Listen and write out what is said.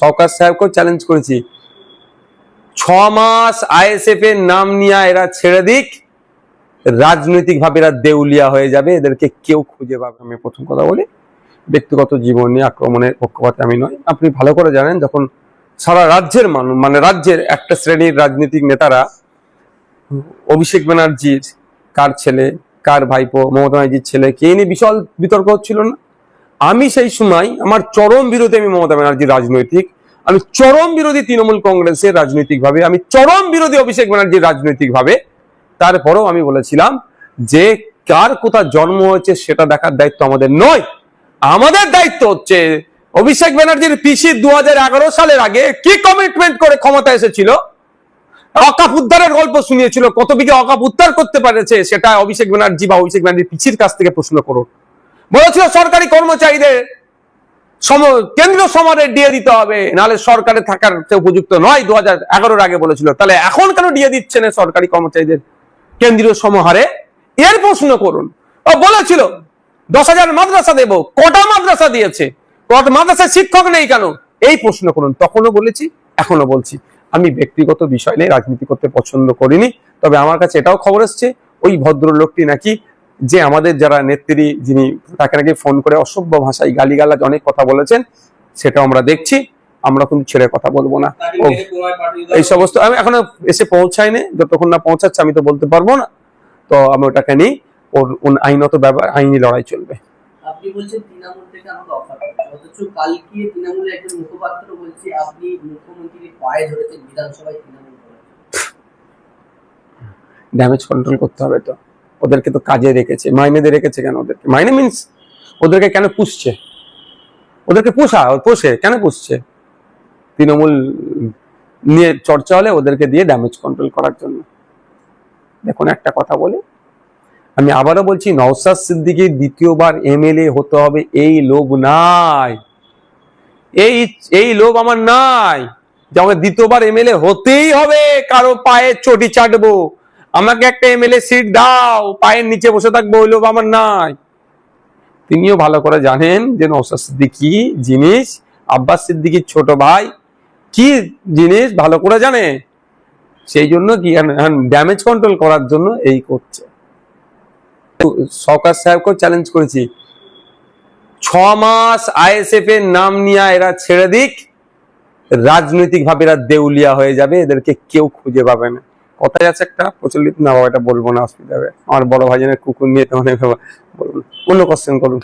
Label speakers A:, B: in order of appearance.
A: সরকার সাহেবকেও challenge করেছি। ছ মাস ISF এর নাম নিয়ে এরা ছেড়ে দিক, রাজনৈতিক ভাবে এরা দেউলিয়া হয়ে যাবে, এদেরকে কেউ খুঁজে পাবে আমি প্রথম কথা বলি, ব্যক্তিগত জীবন আক্রমণের পক্ষপাতে আমি নয় আপনি ভালো করে জানেন, যখন সারা রাজ্যের মানুষ মানে রাজ্যের একটা শ্রেণির রাজনৈতিক নেতারা অভিষেক ব্যানার্জির কার ছেলে, কার ভাইপো, মমতা ব্যানার্জির ছেলে, কে নিয়ে বিশাল বিতর্ক হচ্ছিল না? আমি সেই সময় আমার চরম বিরোধী আমি মমতা ব্যানার্জির রাজনৈতিক, আমি চরম বিরোধী তৃণমূল কংগ্রেসের রাজনৈতিকভাবে, আমি চরম বিরোধী অভিষেক ব্যানার্জির রাজনৈতিকভাবে, তারপরেও আমি বলেছিলাম যে কার কোথায় জন্ম হয়েছে সেটা দেখার দায়িত্ব আমাদের নয়। আমাদের দায়িত্ব হচ্ছে অভিষেক ব্যানার্জির পিসি দু সালের আগে কি কমিটমেন্ট করে ক্ষমতা এসেছিল? অকাপ উদ্ধারের গল্প শুনিয়েছিল, কত বিঘে অকাপ উদ্ধার করতে পারেছে সেটা অভিষেক ব্যানার্জি বা অভিষেক ব্যানার্জির পিসির কাছ থেকে প্রশ্ন করুন। বলেছিল সরকারি কর্মচারীদের সম, কেন্দ্রীয় সমারে দিয়ে দিতে হবে, নাহলে সরকারে থাকার উপযুক্ত নয়, দু হাজার আগে বলেছিল। তাহলে এখন কেন দিয়ে দিচ্ছে না সরকারি কর্মচারীদের কেন্দ্রীয় সমাহারে? এর প্রশ্ন করুন। ও বলেছিল, দশ হাজার মাদ্রাসা দেব, কটা মাদ্রাসা দিয়েছে? কটা মাদ্রাসায় শিক্ষক নেই কেন? এই প্রশ্ন করুন। তখনও বলেছি এখনও বলছি। আমি ব্যক্তিগত বিষয় নিয়ে রাজনীতি করতে পছন্দ করিনি, তবে আমার কাছে এটাও খবর এসছে, ওই ভদ্রলোকটি নাকি যে আমাদের যারা নেত্রী যিনি তাকে নাকি ফোন করে অসভ্য ভাষায় গালিগালাজ অনেক কথা বলেছেন সেটাও আমরা দেখছি। আমরা কিন্তু ছেড়ে কথা বলব না। এই সমস্ত আমি এখনও এসে পৌঁছায়নি যতক্ষণ না পৌঁছাচ্ছে আমি তো বলতে পারব না। তো আমি ওটাকে নিই ওর ওর আইনত ব্যাপার আইনি লড়াই চলবে।
B: আপনি বলছেন তৃণমূল থেকে আমাকে অফার অথচ কালকে তৃণমূলের একজন মুখপাত্র বলছে আপনি মুখ্যমন্ত্রীর পায়ে ধরেছেন বিধানসভায় তৃণমূল
A: ড্যামেজ কন্ট্রোল করতে হবে তো। ওদেরকে তো কাজে রেখেছে মাইনে দিয়ে রেখেছে কেন ওদেরকে? মাইনে মিন্স ওদেরকে কেন পুষছে? ওদেরকে পোষা, পোষে, কেন পুষছে? তৃণমূল নিয়ে চর্চা হলে ওদেরকে দিয়ে ড্যামেজ কন্ট্রোল করার জন্য। দেখুন, একটা কথা বলি। আমি আবারও বলছি নওসাদ সিদ্দিকীর দ্বিতীয়বার এমএলএ হতে হবে এই লোভ নাই। এই এই লোভ আমার নাই। যে আমাকে দ্বিতীয়বার এমএলএ হতেই হবে, কারও পায়ে চটি চাটবো। আমাকে একটা এমএলএ সিট দাও, পায়ের নিচে বসে থাকব, ওই আমার নাই। তিনিও ভালো করে জানেন যে নৌসাদ সিদ্দিকি জিনিস, আব্বাস সিদ্দিকির ছোট ভাই কি জিনিস ভালো করে জানে? সেই জন্য কি ড্যামেজ কন্ট্রোল করার জন্য এই করছে। সরকার সাহেবকেও চ্যালেঞ্জ করেছি। ছ মাস আইএসএফ এর নাম নিয়ে এরা ছেড়ে দিক রাজনৈতিক ভাবে এরা দেউলিয়া হয়ে যাবে, এদেরকে কেউ খুঁজে পাবে না। কথায় আছে একটা, প্রচলিত না, বাবা এটা বলব না, অসুবিধা হবে আমার বড় ভাইজনের কুকুর নিয়ে তো অনেক বলব। অন্য কোশ্চেন করুন